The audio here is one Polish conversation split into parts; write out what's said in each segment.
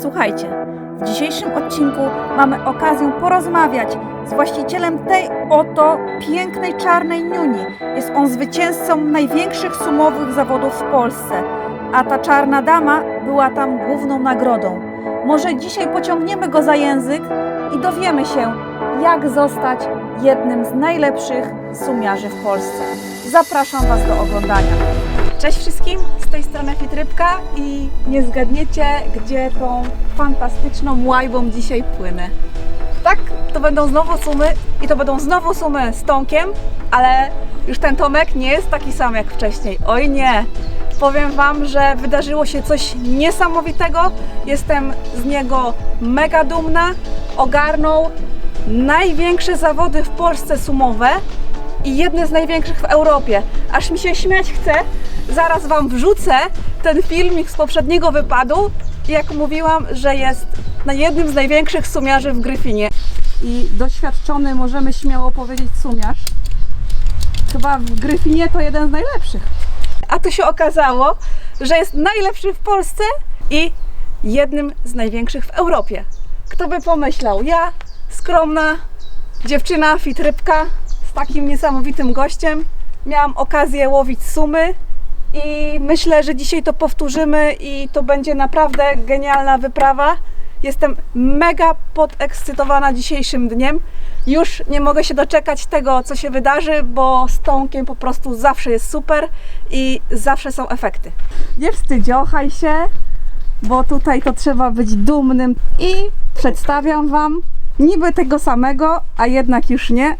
Słuchajcie, w dzisiejszym odcinku mamy okazję porozmawiać z właścicielem tej oto pięknej czarnej niuni. Jest on zwycięzcą największych sumowych zawodów w Polsce, a ta czarna dama była tam główną nagrodą. Może dzisiaj pociągniemy go za język i dowiemy się, jak zostać jednym z najlepszych sumiarzy w Polsce. Zapraszam Was do oglądania. Cześć wszystkim, tej strony Fitrybka i nie zgadniecie, gdzie tą fantastyczną łajbą dzisiaj płynę. Tak, to będą znowu sumy i to będą znowu sumy z Tomkiem, ale już ten Tomek nie jest taki sam jak wcześniej. Oj nie! Powiem Wam, że wydarzyło się coś niesamowitego. Jestem z niego mega dumna. Ogarnął największe zawody w Polsce sumowe i jedne z największych w Europie. Aż mi się śmiać chce. Zaraz Wam wrzucę ten filmik z poprzedniego wypadu. Jak mówiłam, że jest na jednym z największych sumiarzy w Gryfinie. I doświadczony, możemy śmiało powiedzieć, sumiarz. Chyba w Gryfinie to jeden z najlepszych. A tu się okazało, że jest najlepszy w Polsce i jednym z największych w Europie. Kto by pomyślał? Ja, skromna dziewczyna, fitrybka, takim niesamowitym gościem, miałam okazję łowić sumy i myślę, że dzisiaj to powtórzymy i to będzie naprawdę genialna wyprawa. Jestem mega podekscytowana dzisiejszym dniem. Już nie mogę się doczekać tego, co się wydarzy, bo z Tomkiem po prostu zawsze jest super i zawsze są efekty. Nie wstydziochaj się, bo tutaj to trzeba być dumnym. I przedstawiam Wam niby tego samego, a jednak już nie.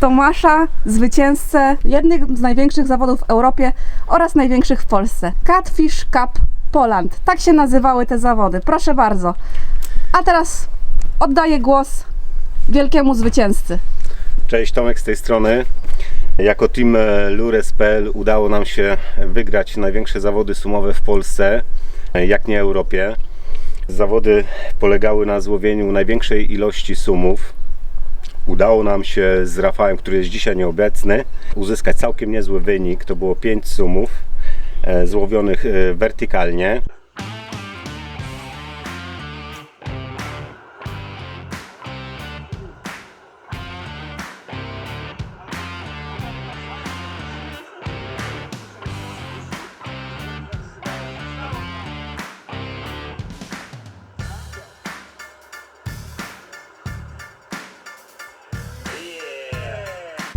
Tomasza, zwycięzcę jednych z największych zawodów w Europie oraz największych w Polsce. Catfish Cup Poland. Tak się nazywały te zawody. Proszę bardzo. A teraz oddaję głos wielkiemu zwycięzcy. Cześć, Tomek z tej strony. Jako team e, Lures.pl udało nam się wygrać największe zawody sumowe w Polsce, e, jak nie Europie. Zawody polegały na złowieniu największej ilości sumów. Udało nam się z Rafałem, który jest dzisiaj nieobecny, uzyskać całkiem niezły wynik. To było 5 sumów e, złowionych e, wertykalnie.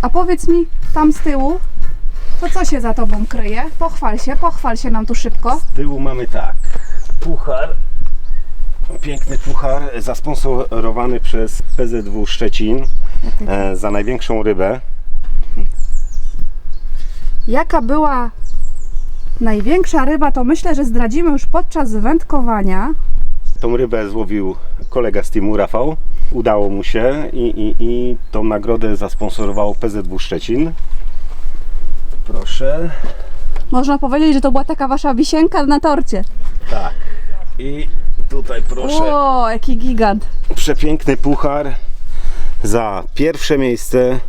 A powiedz mi, tam z tyłu, to co się za tobą kryje? Pochwal się, pochwal się nam tu szybko. Z tyłu mamy tak, puchar, piękny puchar zasponsorowany przez PZW Szczecin e, za największą rybę. Jaka była największa ryba, to myślę, że zdradzimy już podczas wędkowania. Tą rybę złowił kolega z teamu Rafał. Udało mu się i, i, i tą nagrodę zasponsorowało PZW Szczecin. Proszę. Można powiedzieć, że to była taka wasza wisienka na torcie. Tak. I tutaj proszę. O, jaki gigant. Przepiękny puchar za pierwsze miejsce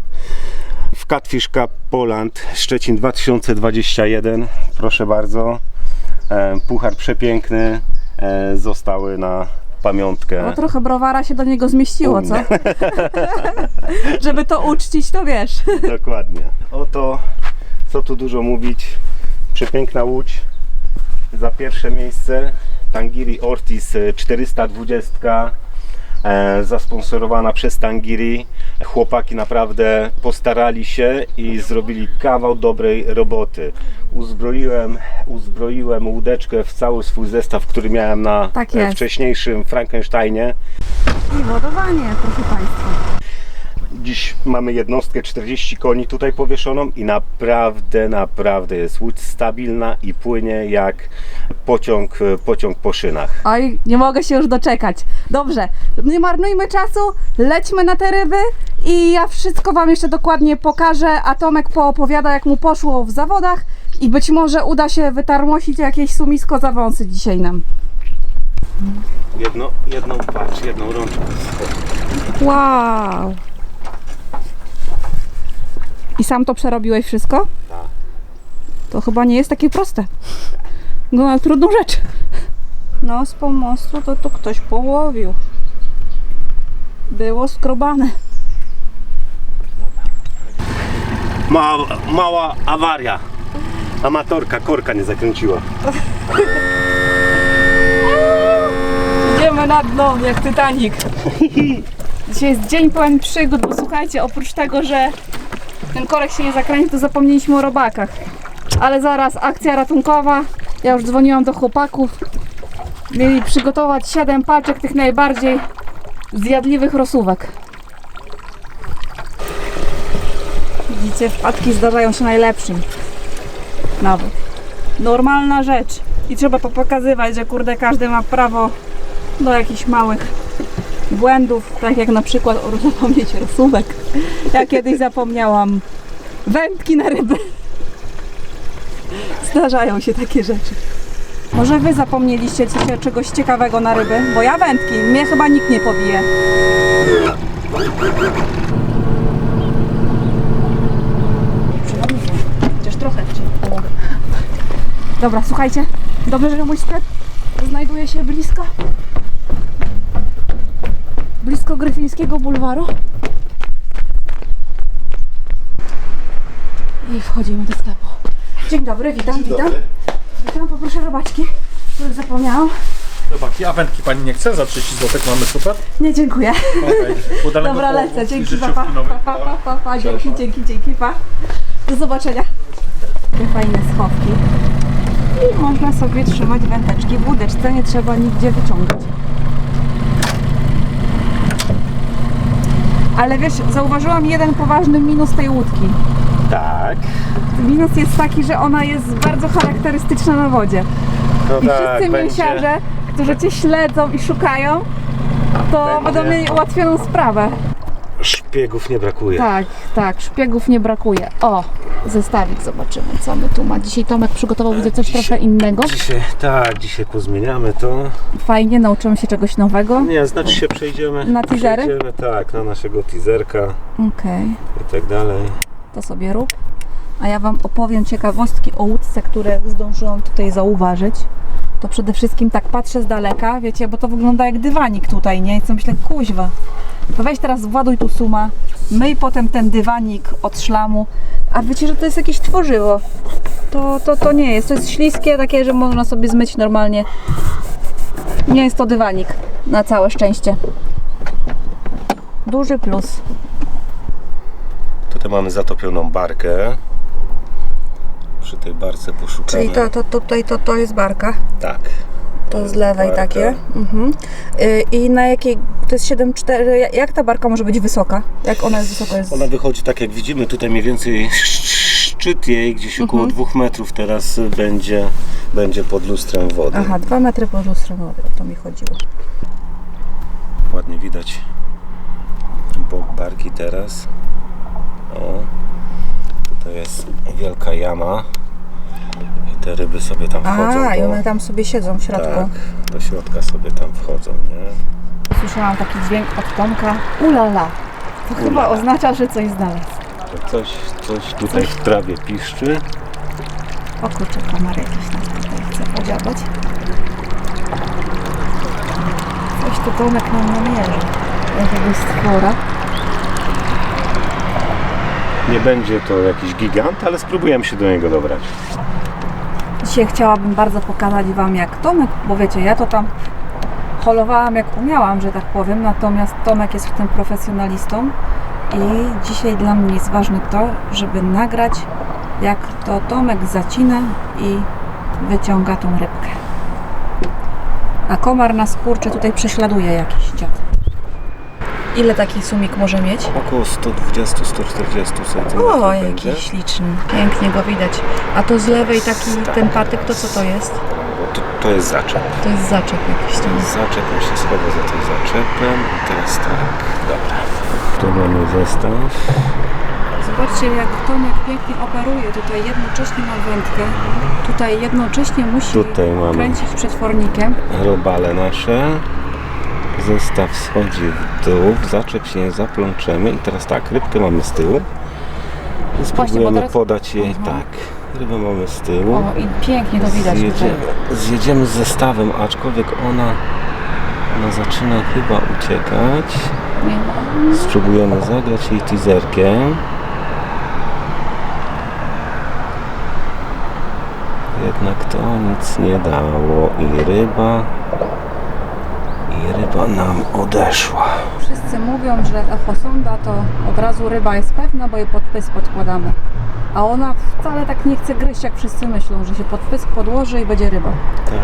w Catfish Cup Poland Szczecin 2021. Proszę bardzo. E, Puchar przepiękny. e, Zostały na pamiątkę. No trochę browara się do niego zmieściło, co? Żeby to uczcić, to wiesz. Dokładnie. Oto, co tu dużo mówić, przepiękna łódź za pierwsze miejsce. Tangiri Ortiz e, 420, e, zasponsorowana przez Tangiri. Chłopaki naprawdę postarali się i zrobili kawał dobrej roboty. Uzbroiłem, uzbroiłem łódeczkę w cały swój zestaw, który miałem na Tak e, wcześniejszym Frankensteinie. I wodowanie, proszę Państwa. Dziś mamy jednostkę 40 koni tutaj powieszoną i naprawdę, naprawdę jest łódź stabilna i płynie jak pociąg, pociąg po szynach. Oj, nie mogę się już doczekać. Dobrze, nie marnujmy czasu, lećmy na te ryby i ja wszystko Wam jeszcze dokładnie pokażę, a Tomek poopowiada jak mu poszło w zawodach i być może uda się wytarmosić jakieś sumisko za wąsy dzisiaj nam. Jedno, jedną, patrz, jedną rączką. Wow! I sam to przerobiłeś wszystko? Tak. To chyba nie jest takie proste. No, trudną rzecz. No, z pomostu to tu ktoś połowił. Było skrobane. Mała, mała awaria. Amatorka, korka nie zakręciła. Idziemy na dno, jak Titanic. Dzisiaj jest dzień pełen przygód, bo słuchajcie, oprócz tego, że ten korek się nie zakręcił, to zapomnieliśmy o robakach. Ale zaraz akcja ratunkowa. Ja już dzwoniłam do chłopaków. Mieli przygotować 7 paczek tych najbardziej zjadliwych rosówek. Widzicie, wpadki zdarzają się najlepszym. Nawet. Normalna rzecz. I trzeba pokazywać, że kurde, każdy ma prawo do jakichś małych błędów, tak jak na przykład o zapomnieć rosówek. Ja kiedyś zapomniałam wędki na ryby. Zdarzają się takie rzeczy. Może wy zapomnieliście czegoś ciekawego na ryby? Bo ja wędki, mnie chyba nikt nie pobije. Chociaż trochę ci pomogę. Dobra, słuchajcie, dobrze, że mój sklep znajduje się blisko blisko Gryfińskiego bulwaru. I wchodzimy do sklepu. Dzień dobry, witam, witam. Witam, poproszę robaczki, których zapomniałam. Robaki, a wędki pani nie chce? Za 30 zł mamy super. Nie, dziękuję. Udanego Dobra, lecę, dzięki, pa, pa, pa, pa, pa, pa, dzięki, dzięki, dzięki, pa. Do zobaczenia. Takie fajne schowki. I można sobie trzymać wędeczki w łódeczce, nie trzeba nigdzie wyciągać. Ale wiesz, zauważyłam jeden poważny minus tej łódki. Tak. Minus jest taki, że ona jest bardzo charakterystyczna na wodzie. No I tak, wszyscy będzie. mięsiarze, którzy cię śledzą i szukają, to Będzie. będą mieli ułatwioną sprawę. Szpiegów nie brakuje. Tak, tak, szpiegów nie brakuje. O, zestawik zobaczymy, co my tu ma. Dzisiaj Tomek przygotował, widzę, coś Dzisiaj- trochę innego. Dzisiaj, tak, dzisiaj pozmieniamy to. Fajnie, nauczymy się czegoś nowego. Nie, znaczy się przejdziemy. Na teasery? Przejdziemy, tak, na naszego teaserka Okej, i tak dalej. to sobie rób. A ja Wam opowiem ciekawostki o łódce, które zdążyłam tutaj zauważyć. To przede wszystkim tak patrzę z daleka, wiecie, bo to wygląda jak dywanik tutaj, nie? I co myślę, kuźwa. To weź teraz właduj tu suma, myj potem ten dywanik od szlamu, a wiecie, że to jest jakieś tworzywo. To, to, to nie jest, to jest śliskie, takie, że można sobie zmyć normalnie. Nie jest to dywanik, na całe szczęście. Duży plus. Tutaj mamy zatopioną barkę. Przy tej barce poszukamy. Czyli to, to, tutaj to, to jest barka. Tak. To z lewej Barka. takie. Mhm. Y, I na jakiej, to jest 7,4, ja- jak ta barka może być wysoka? Jak ona jest wysoka? Jest... Ona wychodzi tak jak widzimy, tutaj mniej więcej szczyt jej gdzieś około Mhm. dwóch metrów teraz będzie, będzie pod lustrem wody. Aha, 2 metry pod lustrem wody, o to mi chodziło. Ładnie widać bok barki teraz. O, tutaj jest wielka jama i te ryby sobie tam wchodzą. A, i one tam sobie siedzą w środku. tak, do środka sobie tam wchodzą, nie? Słyszałam taki dźwięk od Tomka. Ulala. To chyba oznacza, że coś znalazł. To coś, coś tutaj w trawie piszczy. O kurczę, komar jakiś nas tutaj chce podziabać. Coś tu Tomek nam namierzy. Jakiegoś stwora. Nie będzie to jakiś gigant, ale spróbujemy się do niego dobrać. Dzisiaj chciałabym bardzo pokazać Wam jak Tomek, bo wiecie, ja to tam holowałam jak umiałam, że tak powiem, natomiast Tomek jest w tym profesjonalistą i dzisiaj dla mnie jest ważne to, żeby nagrać jak to Tomek zacina i wyciąga tą rybkę. A komar nas kurczę tutaj prześladuje jakiś dziad. Ile taki sumik może mieć? Około 120-140 cm. O, jaki śliczny. Pięknie go widać. A to z lewej taki ten patyk, to co to jest? To, to jest zaczep. To jest zaczep jakiś. Jest zaczep, on się schowa za tym zaczepem. I teraz tak, dobra. Tu mamy zestaw. Zobaczcie, jak Tomek pięknie operuje. Tutaj jednocześnie ma wędkę. Tutaj jednocześnie musi Tutaj mamy. kręcić przetwornikiem. Robale nasze. Zestaw schodzi w dół, w zaczep się nie zaplączemy. I teraz tak, rybkę mamy z tyłu. I spróbujemy teraz- podać jej Mhm. tak. Rybę mamy z tyłu. O, i pięknie to widać tutaj. Zjedziemy, zjedziemy z zestawem, aczkolwiek ona, ona zaczyna chyba uciekać. Nie. Spróbujemy zagrać jej teaserkiem. Jednak to nic nie dało i ryba ryba nam odeszła. Wszyscy mówią, że echosonda to od razu ryba jest pewna, bo jej pod pysk podkładamy. A ona wcale tak nie chce gryźć, jak wszyscy myślą, że się pod pysk podłoży i będzie ryba. Tak.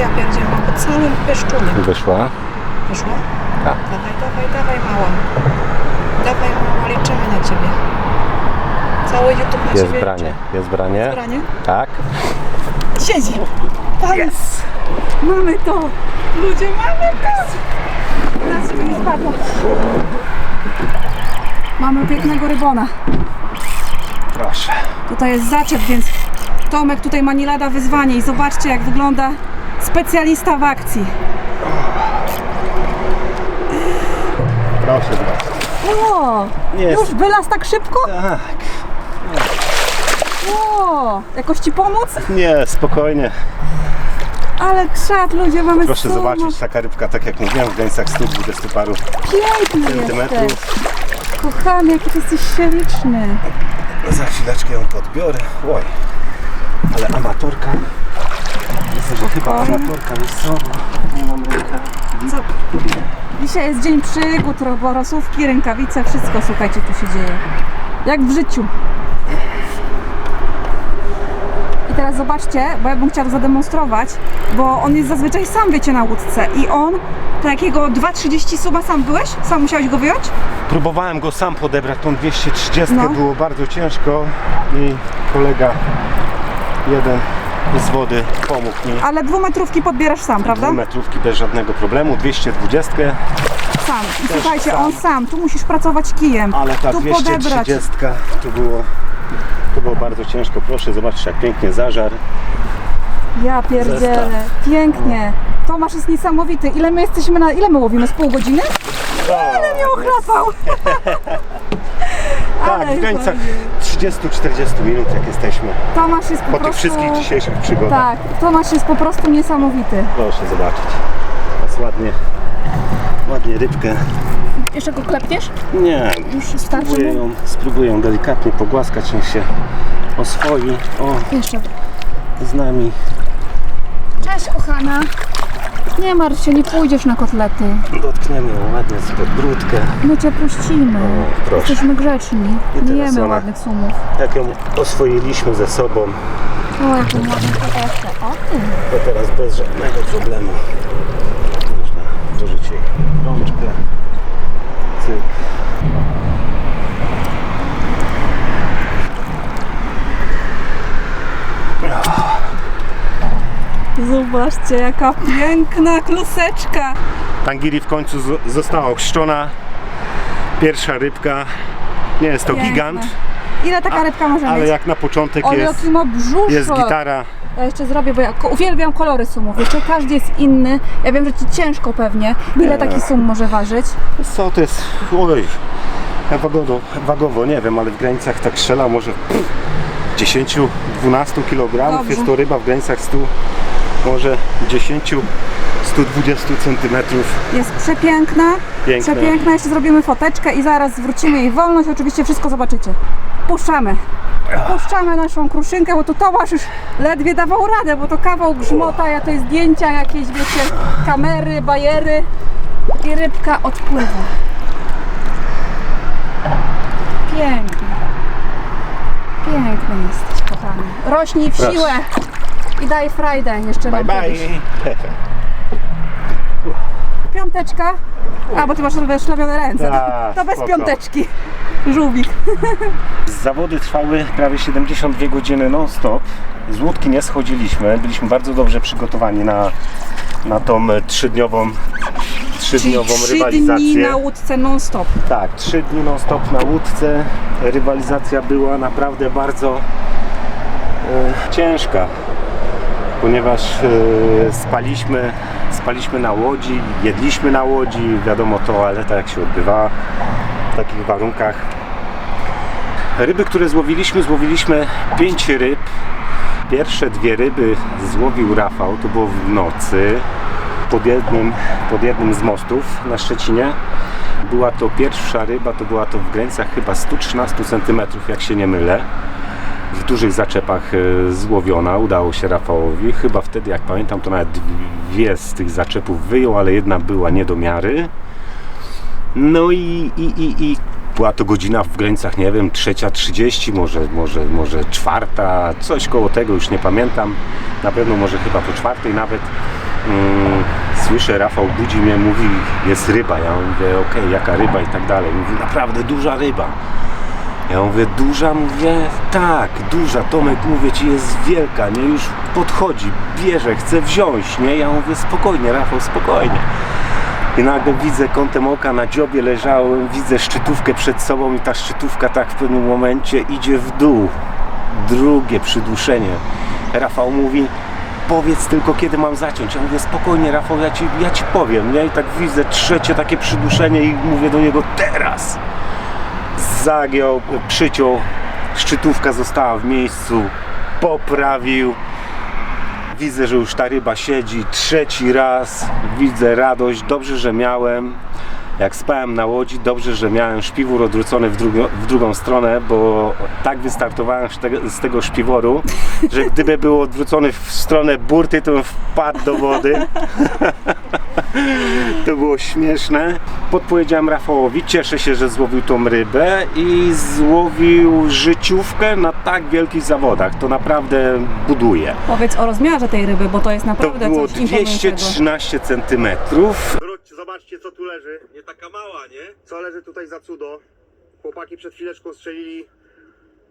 Ja pierdzielę, mam pod samym pieszczunem. Wyszła? Wyszło? Tak. Dawaj, dawaj, dawaj mała. Dawaj mała, liczymy na Ciebie. Cały YouTube na Jest Ciebie branie. liczy. Jest branie? Branie? Tak. Siedzi. Tam jest. Mamy to. Ludzie, mamy to. Na ciebie nie spadła. Mamy pięknego rybona. Proszę. Tutaj jest zaczep, więc Tomek tutaj ma nie lada wyzwanie i zobaczcie jak wygląda specjalista w akcji. Proszę zobaczyć. O, Jest. już wylazł tak szybko? Tak. O, jakoś Ci pomóc? Nie, spokojnie. Ale krzat, ludzie, mamy Proszę zobaczyć, taka rybka, tak jak mówiłem, w granicach 120 paru Piękny centymetrów. jesteś. Kochany, jaki ty jesteś śliczny. Za chwileczkę ją podbiorę. Oj, ale amatorka. Widzę, że chyba amatorka miejscowa. Nie mam ręka. Co? Dzisiaj jest dzień przygód, roborosówki, rękawice, wszystko słuchajcie tu się dzieje. Jak w życiu. I teraz zobaczcie, bo ja bym chciała zademonstrować, bo on jest zazwyczaj sam, wiecie, na łódce i on, takiego 2,30 suba sam byłeś? Sam musiałeś go wyjąć? Próbowałem go sam podebrać, tą 230 No. było bardzo ciężko i kolega jeden z wody pomógł mi. Ale dwumetrówki podbierasz sam, prawda? Dwie metrówki bez żadnego problemu, 220, Sam. I Też słuchajcie, sam. on sam, tu musisz pracować kijem, ale ta tu podebrać. 230 to było, to było bardzo ciężko. Proszę zobaczyć jak pięknie zażar. Ja pierdzielę, pięknie. Tomasz jest niesamowity. Ile my jesteśmy na... Ile my łowimy? Z pół godziny? Ale mnie ochlapał. Tak, Ale w granicach fajnie. 30-40 minut jak jesteśmy Tomasz jest po, po tych prostu... wszystkich dzisiejszych przygodach. Tak, Tomasz jest po prostu niesamowity. Proszę zobaczyć. Jest ładnie, ładnie rybkę. Jeszcze go klepniesz? Nie, Już starczy spróbuję mu? ją, spróbuję ją delikatnie pogłaskać, niech się oswoi. O, Jeszcze. z nami. Cześć kochana. Nie martw się, nie pójdziesz na kotlety. Dotkniemy ją ładnie z podbródkę. My cię puścimy. O, proszę. Jesteśmy grzeczni. I Nie teraz jemy ona- ładnych sumów. Jak ją oswoiliśmy ze sobą, O, jaką ładną koteczkę. O ty. to teraz bez żadnego problemu można włożyć jej rączkę. Zobaczcie, jaka piękna kluseczka. Tangiri w końcu zo- została ochrzczona. Pierwsza rybka. Nie jest to Piękna. gigant, Ile taka rybka może ale mieć? jak na początek O, jest, jaki ma brzuszek. jest gitara. Ja jeszcze zrobię, bo ja ko- uwielbiam kolory sumów. Wiecie, każdy jest inny. Ja wiem, że ci ciężko pewnie. Ile taki sum może ważyć? Co to jest? Oj, ja wagowo, wagowo nie wiem, ale w granicach tak strzela może 10-12 kg. Dobrze. Jest to ryba w granicach 100, może 10-120 cm. Jest przepiękna. Piękna. Przepiękna. Jeszcze zrobimy foteczkę i zaraz zwrócimy jej wolność. Oczywiście wszystko zobaczycie. Puszczamy. Puszczamy naszą kruszynkę, bo tu Tomasz już ledwie dawał radę, bo to kawał grzmota, ja to zdjęcia jakieś, wiecie, kamery, bajery i rybka odpływa. Piękny. Piękny jesteś, kochany. Rośnij w siłę i daj frajdę jeszcze Bye nam bye. Piąteczka. A, bo ty masz szlawione ręce. Tak, to bez spoko. piąteczki. Żółwik. Zawody trwały prawie 72 godziny non-stop. Z łódki nie schodziliśmy. Byliśmy bardzo dobrze przygotowani na, na tą e, trzydniową, trzydniową trzy rywalizację. dni na łódce non-stop. Tak, trzy dni non stop na łódce. Rywalizacja była naprawdę bardzo e, ciężka, ponieważ e, spaliśmy, spaliśmy na łodzi, jedliśmy na łodzi, wiadomo toaleta jak się odbywa w takich warunkach. Ryby, które złowiliśmy, złowiliśmy pięć ryb. Pierwsze dwie ryby złowił Rafał, to było w nocy pod jednym, pod jednym z mostów na Szczecinie. Była to pierwsza ryba, to była to w granicach chyba 113 cm, jak się nie mylę. Dużych zaczepach e, złowiona, udało się Rafałowi. Chyba wtedy, jak pamiętam, to nawet dwie z tych zaczepów wyjął, ale jedna była nie do miary. No i, i, i, i była to godzina w granicach, nie wiem, trzecia 30, może, może, może czwarta, coś koło tego, już nie pamiętam. Na pewno może chyba po czwartej nawet. Mm, słyszę, Rafał budzi mnie, mówi, jest ryba. Ja mówię, okej, jaka ryba i tak dalej. Mówi, naprawdę duża ryba. Ja mówię, duża? Mówię, tak, duża. Tomek, mówię ci, jest wielka, nie? Już podchodzi, bierze, chce wziąć, nie? Ja mówię, spokojnie, Rafał, spokojnie. I nagle widzę kątem oka na dziobie leżałem, widzę szczytówkę przed sobą i ta szczytówka tak w pewnym momencie idzie w dół. Drugie przyduszenie. Rafał mówi, powiedz tylko kiedy mam zaciąć. Ja mówię, spokojnie Rafał, ja ci, ja ci powiem. Nie? I tak widzę trzecie takie przyduszenie i mówię do niego, teraz! Zagiął, przyciął, szczytówka została w miejscu, poprawił. Widzę, że już ta ryba siedzi trzeci raz. Widzę radość. Dobrze, że miałem. Jak spałem na łodzi, dobrze, że miałem szpiwór odwrócony w, drugo, w drugą stronę, bo tak wystartowałem z tego, szpiworu, że gdyby był odwrócony w stronę burty, to bym wpadł do wody. To było śmieszne. Podpowiedziałem Rafałowi, cieszę się, że złowił tą rybę i złowił życiówkę na tak wielkich zawodach. To naprawdę buduje. Powiedz o rozmiarze tej ryby, bo to jest To naprawdę było coś imponującego. 213 cm. Wróćcie, zobaczcie co tu leży. Nie taka mała, nie? Co leży tutaj za cudo? Chłopaki przed chwileczką strzelili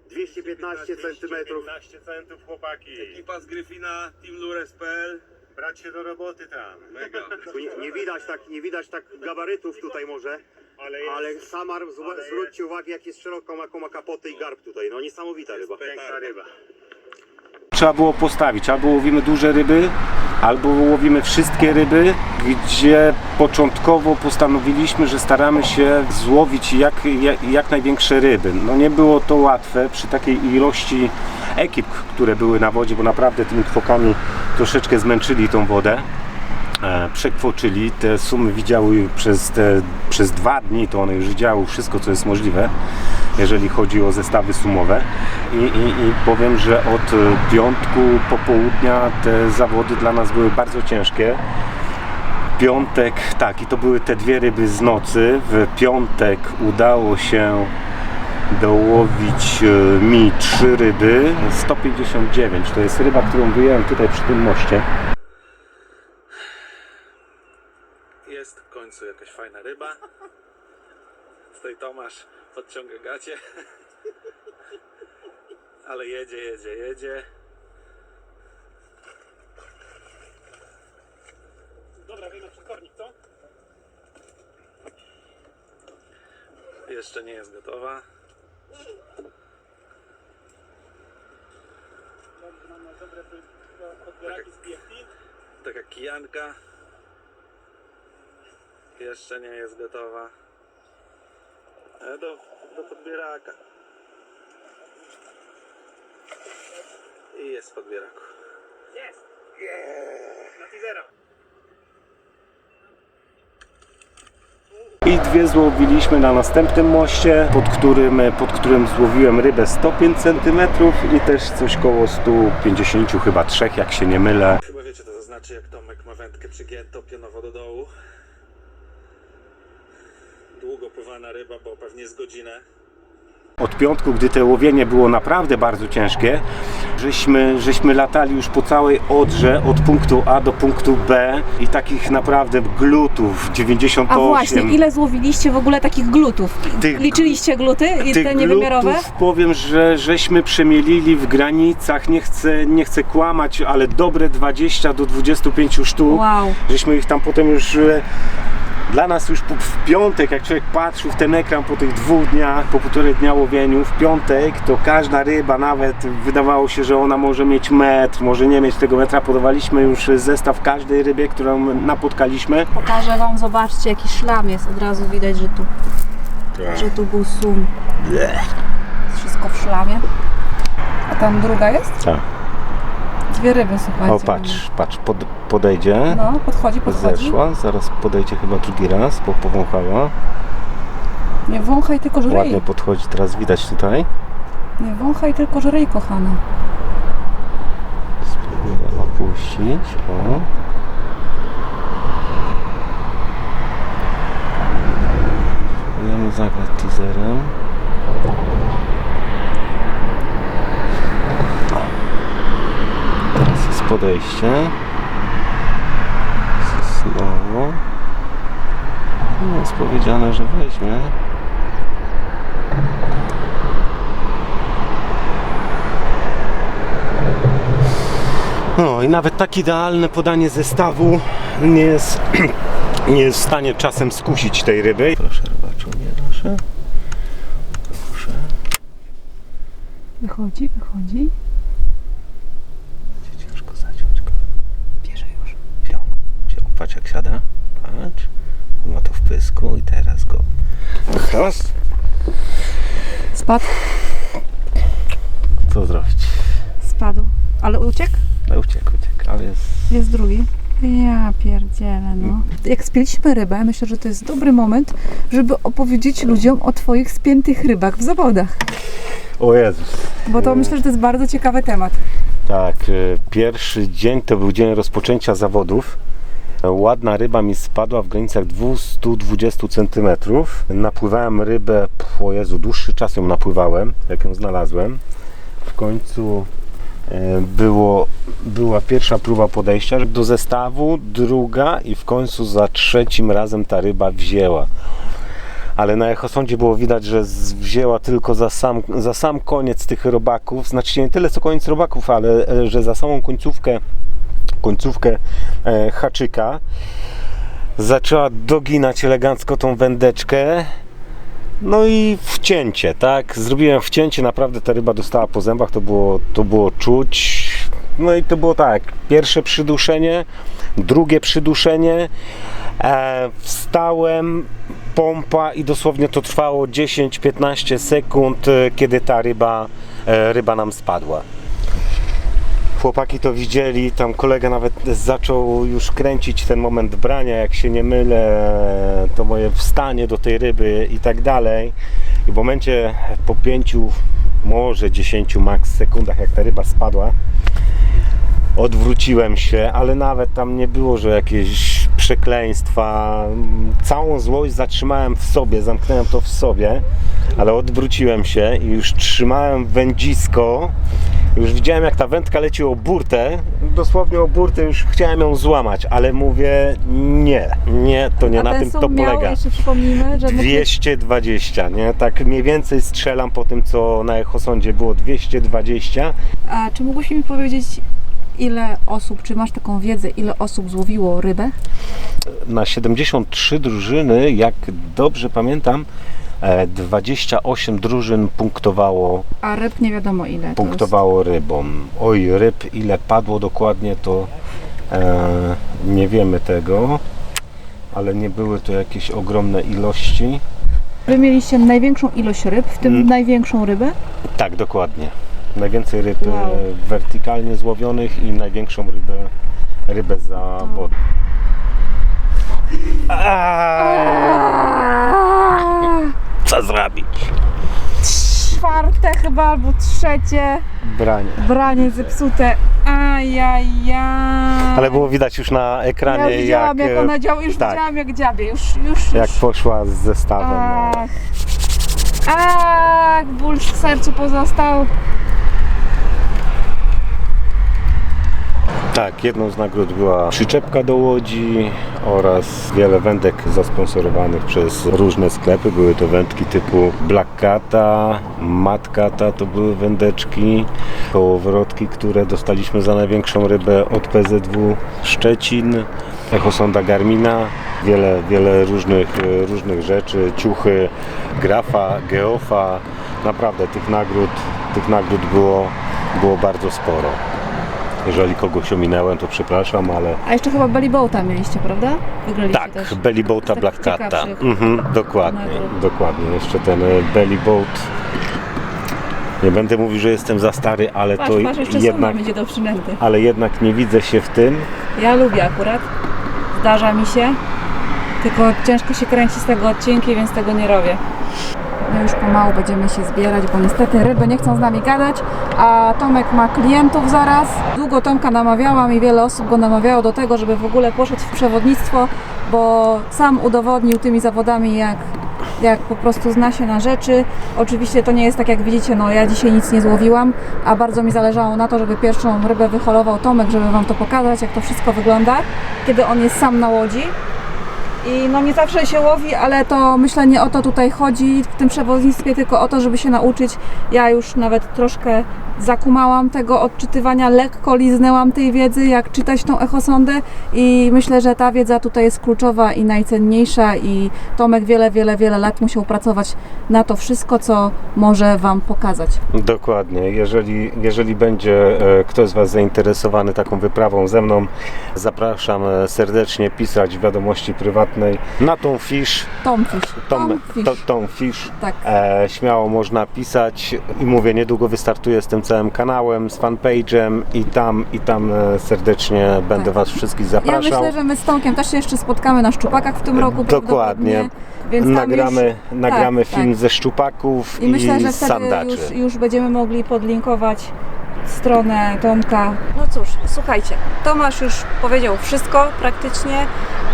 215 centymetrów. 15 centów chłopaki. Ekipa z Gryfina, Team Lures.pl. Brać się do roboty tam. Mega. Nie, nie widać tak, nie widać tak gabarytów tutaj może. Ale jest Ale Samar, zwa- Ale zwróćcie uwagę jak jest szeroką, jaką ma kapotę i garb tutaj. No niesamowita ryba. piękna ryba. Trzeba było postawić, albo łowimy duże ryby, albo łowimy wszystkie ryby, gdzie początkowo postanowiliśmy, że staramy się złowić jak, jak, jak największe ryby. No nie było to łatwe przy takiej ilości ekip, które były na wodzie, bo naprawdę tymi kwokami troszeczkę zmęczyli tą wodę. E, przekwoczyli, te sumy widziały przez, te, przez dwa dni, to one już widziały wszystko, co jest możliwe, jeżeli chodzi o zestawy sumowe. I, i, i powiem, że od piątku popołudnia te zawody dla nas były bardzo ciężkie. Piątek, tak, i to były te dwie ryby z nocy. W piątek udało się dołowić e, mi trzy ryby. 159 to jest ryba, którą wyjąłem tutaj przy tym moście. Jest w końcu jakaś fajna ryba. Stoi Tomasz, podciąga gacie. Ale jedzie, jedzie, jedzie. Dobra, wyjdę przed kornik, co? Jeszcze nie jest gotowa. Mamy dobre podbieraki z BFT. Taka kijanka. Jeszcze nie jest gotowa. E, Do, do podbieraka. I jest w podbieraku. Jest! Na teasera. I dwie złowiliśmy na następnym moście, pod którym, pod którym złowiłem rybę 105 cm i też coś koło 150 chyba trzech, jak się nie mylę. Chyba wiecie, to znaczy jak Tomek ma wędkę przygiętą pionowo do dołu. Długo pływana ryba, bo pewnie z godzinę. Od piątku, gdy te łowienie było naprawdę bardzo ciężkie, żeśmy, żeśmy latali już po całej Odrze od punktu A do punktu B i takich naprawdę glutów 98. A właśnie, ile złowiliście w ogóle takich glutów? Tych- Liczyliście gluty i te niewymiarowe? glutów powiem, że żeśmy przemielili w granicach, nie chcę, nie chcę kłamać, ale dobre 20 do 25 sztuk. Wow. Żeśmy ich tam potem już e, dla nas już po- w piątek, jak człowiek patrzył w ten ekran po tych dwóch dniach, po półtorej dnia łowieniu, w piątek to każda ryba nawet wydawało się, że ona może mieć metr, może nie mieć tego metra. Podawaliśmy już zestaw każdej rybie, którą napotkaliśmy. Pokażę wam, zobaczcie jaki szlam jest, od razu widać, że tu, że tu był sum. wszystko w szlamie. A tam druga jest? Tak. Dwie ryby, słuchajcie. O, patrz, patrz, pod, podejdzie. No, podchodzi, podchodzi. Zeszła, zaraz podejdzie chyba drugi raz, bo powąchała. Nie wąchaj, tylko żryj. Ładnie podchodzi, teraz widać tutaj. Nie wąchaj, tylko żryj, kochana. Spróbuję opuścić. O. Spróbujemy zagrać teaserem. Teraz jest podejście. Znowu. Nie jest powiedziane, że weźmie. No i nawet tak idealne podanie zestawu nie jest, nie jest w stanie czasem skusić tej ryby. Proszę rybaczu, nie proszę. Proszę. Wychodzi, wychodzi. Będzie ciężko zaciąć go. Bierze już. Wziął, wziął. Patrz jak siada. Patrz. On ma to w pysku i teraz go. Raz. Spadł? Co zrobić? Spadł. Ale uciekł? No uciekł, uciekł, ale jest... Jest drugi. Ja pierdzielę, no. Jak spięliśmy rybę, myślę, że to jest dobry moment, żeby opowiedzieć ludziom o Twoich spiętych rybach w zawodach. O Jezus. Bo to myślę, że to jest bardzo ciekawy temat. Tak, e, pierwszy dzień to był dzień rozpoczęcia zawodów. Ładna ryba mi spadła w granicach 220 cm. Napływałem rybę, pff, o Jezu, dłuższy czas ją napływałem, jak ją znalazłem. W końcu e, było, była pierwsza próba podejścia do zestawu, druga i w końcu za trzecim razem ta ryba wzięła ale na echosądzie było widać, że wzięła tylko za sam, za sam koniec tych robaków, znaczy nie tyle co koniec robaków, ale e, że za samą końcówkę, końcówkę e, haczyka zaczęła doginać elegancko tą wędeczkę. No i wcięcie, tak? Zrobiłem wcięcie, naprawdę ta ryba dostała po zębach, to było, to było czuć. No i to było tak, pierwsze przyduszenie, drugie przyduszenie, e, wstałem, pompa i dosłownie to trwało 10-15 sekund, e, kiedy ta ryba, e, ryba nam spadła. Chłopaki to widzieli, tam kolega nawet zaczął już kręcić ten moment brania, jak się nie mylę, to moje wstanie do tej ryby i tak dalej. I w momencie po 5, może 10 max sekundach, jak ta ryba spadła, odwróciłem się, ale nawet tam nie było, że jakieś przekleństwa. Całą złość zatrzymałem w sobie, zamknąłem to w sobie, ale odwróciłem się i już trzymałem wędzisko. Już widziałem, jak ta wędka leci o burtę, dosłownie o burtę, już chciałem ją złamać, ale mówię nie, nie, to nie A na ten tym sum to miał, polega. jeszcze przypomnijmy, że mógł 220, nie? Tak mniej więcej strzelam po tym, co na Echosądzie było 220. A czy mógłbyś mi powiedzieć, ile osób, czy masz taką wiedzę, ile osób złowiło rybę? Na 73 drużyny, jak dobrze pamiętam, 28 drużyn punktowało, A ryb nie wiadomo ile. punktowało rybą. Oj, ryb ile padło dokładnie, to e, nie wiemy tego, ale nie były to jakieś ogromne ilości. Wy mieliście największą ilość ryb, w tym Mm. największą rybę? Tak, dokładnie. Najwięcej ryb e, Wow. wertykalnie złowionych i największą rybę, rybę za wodę. Co zrobić? Czwarte chyba, albo trzecie. Branie. Branie zepsute. Ajajaj. Ale było widać już na ekranie, Ja widziałam jak, e, ona działa, już tak. widziałam jak dziabie, już, już, jak już. poszła z zestawem. no. Ach. Ach, ból w sercu pozostał. Tak, jedną z nagród była przyczepka do łodzi oraz wiele wędek zasponsorowanych przez różne sklepy. Były to wędki typu Black Cata, Mad Cata, to były wędeczki, kołowrotki, które dostaliśmy za największą rybę od PZW Szczecin, Echosonda Garmina, wiele, wiele różnych, e, różnych rzeczy, ciuchy, grafa, geofa. Naprawdę tych nagród, tych nagród było, było bardzo sporo. Jeżeli kogoś ominęłem, to przepraszam, ale A jeszcze chyba belly boata mieliście, prawda? Wygraliście tak, też. Belly Boata takich Black ciekawszych Mhm, dokładnie, nagród. dokładnie. Jeszcze ten e, Belly Boat Nie będę mówił, że jestem za stary, ale Patrz, to masz jeszcze jednak, będzie do przynęty. ale jednak nie widzę się w tym. Ja lubię akurat. Zdarza mi się. Tylko ciężko się kręci z tego odcinki, więc tego nie robię. My już pomału będziemy się zbierać, bo niestety ryby nie chcą z nami gadać, a Tomek ma klientów zaraz. Długo Tomka namawiałam i wiele osób go namawiało do tego, żeby w ogóle poszedł w przewodnictwo, bo sam udowodnił tymi zawodami, jak, jak po prostu zna się na rzeczy. Oczywiście to nie jest tak, jak widzicie, no ja dzisiaj nic nie złowiłam, a bardzo mi zależało na to, żeby pierwszą rybę wyholował Tomek, żeby Wam to pokazać, jak to wszystko wygląda, kiedy on jest sam na łodzi. I no nie zawsze się łowi, ale to myślę nie o to tutaj chodzi w tym przewodnictwie, tylko o to, żeby się nauczyć. Ja już nawet troszkę zakumałam tego odczytywania, lekko liznęłam tej wiedzy, jak czytać tą echosondę i myślę, że ta wiedza tutaj jest kluczowa i najcenniejsza i Tomek wiele, wiele, wiele lat musiał pracować na to wszystko, co może Wam pokazać. Dokładnie. Jeżeli, jeżeli będzie e, ktoś z Was zainteresowany taką wyprawą ze mną, zapraszam e, serdecznie pisać wiadomości prywatnej na tą fisz, Tomfish. tą, Tomfish. tą, tą fisz. Tak. E, śmiało można pisać i mówię, niedługo wystartuję z tym całym kanałem, z fanpage'em i tam, i tam e, serdecznie będę Tak. Was wszystkich Ja zapraszał. myślę, że my z Tomkiem też się jeszcze spotkamy na szczupakach w tym roku. Dokładnie. Więc nagramy już, nagramy tak, film tak. ze szczupaków I i, myślę, że wtedy sandaczy. już, już będziemy mogli podlinkować stronę Tomka. No cóż, słuchajcie, Tomasz już powiedział wszystko praktycznie.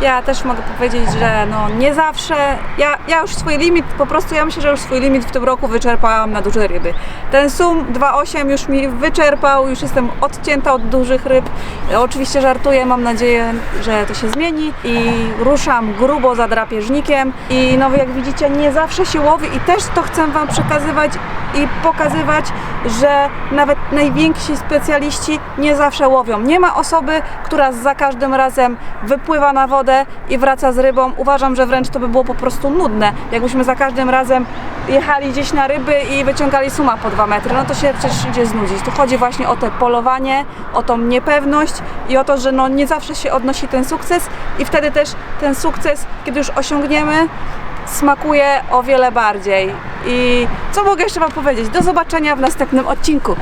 Ja też mogę powiedzieć, że no nie zawsze, ja, ja już swój limit, po prostu ja myślę, że już swój limit w tym roku wyczerpałam na duże ryby. Ten sum 2,8 już mi wyczerpał, już jestem odcięta od dużych ryb. Oczywiście żartuję, mam nadzieję, że to się zmieni i ruszam grubo za drapieżnikiem i no jak widzicie nie zawsze się łowi i też to chcę Wam przekazywać i pokazywać, że nawet najwięksi specjaliści nie zawsze łowią. Nie ma osoby, która za każdym razem wypływa na wodę i wraca z rybą. Uważam, że wręcz to by było po prostu nudne, jakbyśmy za każdym razem jechali gdzieś na ryby i wyciągali suma po dwa metry. No to się przecież idzie znudzić. Tu chodzi właśnie o te polowanie, o tą niepewność i o to, że no nie zawsze się odnosi ten sukces i wtedy też ten sukces, kiedy już osiągniemy, smakuje o wiele bardziej. I co mogę jeszcze Wam powiedzieć? Do zobaczenia w następnym odcinku.